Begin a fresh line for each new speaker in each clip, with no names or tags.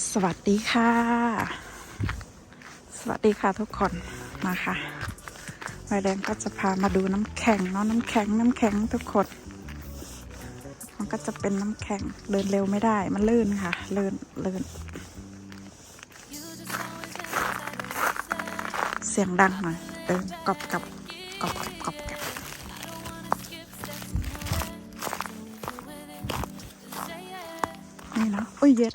สวัสดีค่ะ สวัสดีค่ะทุกคนมาค่ะไวแดงก็จะพามาดูน้ำแข็งเนาะน้ำแข็งน้ำแข็งทุกคน มันก็จะเป็นน้ำแข็งเดินเร็วไม่ได้มันลื่นค่ะลื่นลื่นเสียงดังหน่อยเดินกอบกับกอบกับกรอบกับนี่เนาะอุ้ยเย็ด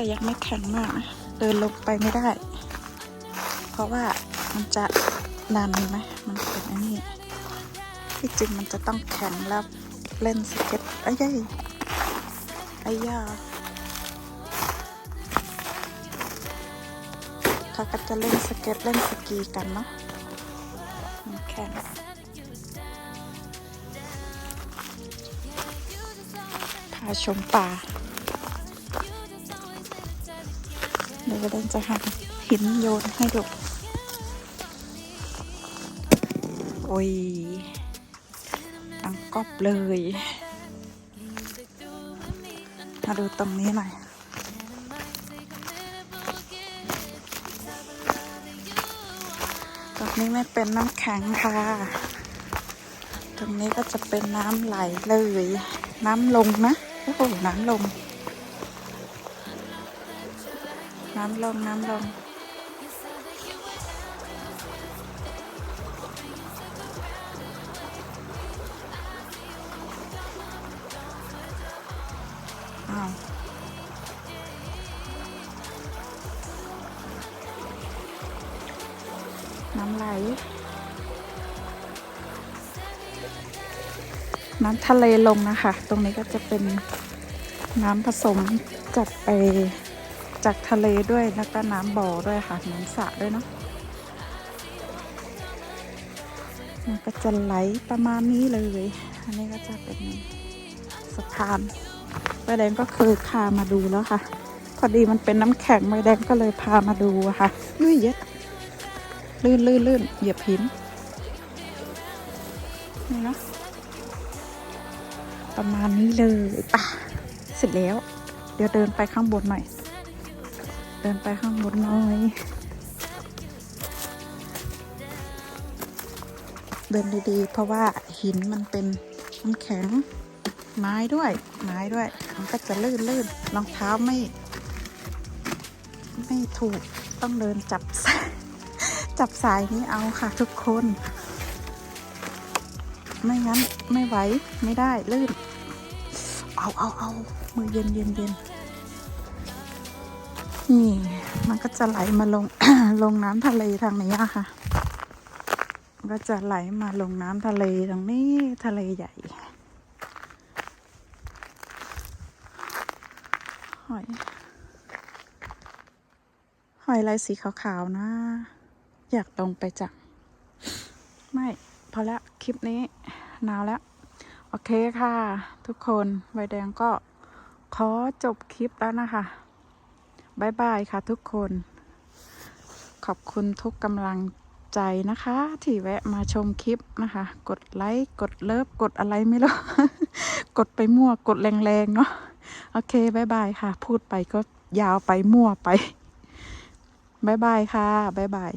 แต่ยังไม่แข็งมากนะเดินลงไปไม่ได้ เพราะว่ามันจะดันไหมมันเป็นอันนี้ ที่จริงมันจะต้องแข็งแล้วเล่นสเก็ตไอ้ยัยไอ้ยาเขาก็จะเล่นสเก็ตเล่นสกีกันเนาะมันแข็งพาชมป่า ดี๋ยวก็เดินจะหาหินโยนให้ดูโอ้ยตังกอบเลย มาดูตรงนี้หน่อยตรงนี้ไม่เป็นน้ำแข็งค่ะ ตรงนี้ก็จะเป็นน้ำไหลเลย น้ำลงนะ โอ้โห น้ำลง น้ำลง น้ำลง อ้าว น้ำไหล น้ำทะเลลงนะคะ ตรงนี้ก็จะเป็นน้ำผสมจากไป จากทะเลด้วยแล้วก็น้ำบ่อด้วยค่ะ น้ำสระด้วยเนาะมันก็จะไหลประมาณนี้เลย อันนี้ก็จะเป็นสะพานใบแดงก็เคยพามาดูแล้วค่ะ พอดีมันเป็นน้ำแข็งใบแดงก็เลยพามาดูค่ะลื่นเย็ดลื่นลื่นลื่นเหยียบหินนี่เนาะประมาณนี้เลยป่ะเสร็จแล้ว เดี๋ยวเดินไปข้างบนหน่อย เดินไปข้างบนหน่อย เดินดีๆ เพราะว่าหินมันเป็นน้ำแข็ง ไม้ด้วย ไม้ด้วย มันก็จะลื่นลื่นรองเท้าไม่ ไม่ถูก ต้องเดินจับสายจับสายนี้เอาค่ะทุกคน ไม่งั้นไม่ไหว ไม่ได้ลื่น เอาเอาเอามือเย็นเย็นเย็น นี่มันก็จะไหลมาลงลงน้ำทะเลทางนี้อะค่ะ ก็จะไหลมาลงน้ำทะเลตรงนี้ทะเลใหญ่ หอย หอยลายสีขาวๆนะ อยากลงไปจังไม่พอแล้วคลิปนี้นาวแล้ว โอเคค่ะ ทุกคนใบแดงก็ขอจบคลิปแล้วนะคะ บายบายค่ะทุกคน ขอบคุณทุกกำลังใจนะคะ ที่แวะมาชมคลิปนะคะ กดไลค์ กดเลิฟ กดอะไรไม่รู้ กดไปมั่ว กดแรงๆ เนาะ โอเคบายบายค่ะ พูดไปก็ยาวไปมั่วไปบายบายค่ะบายบาย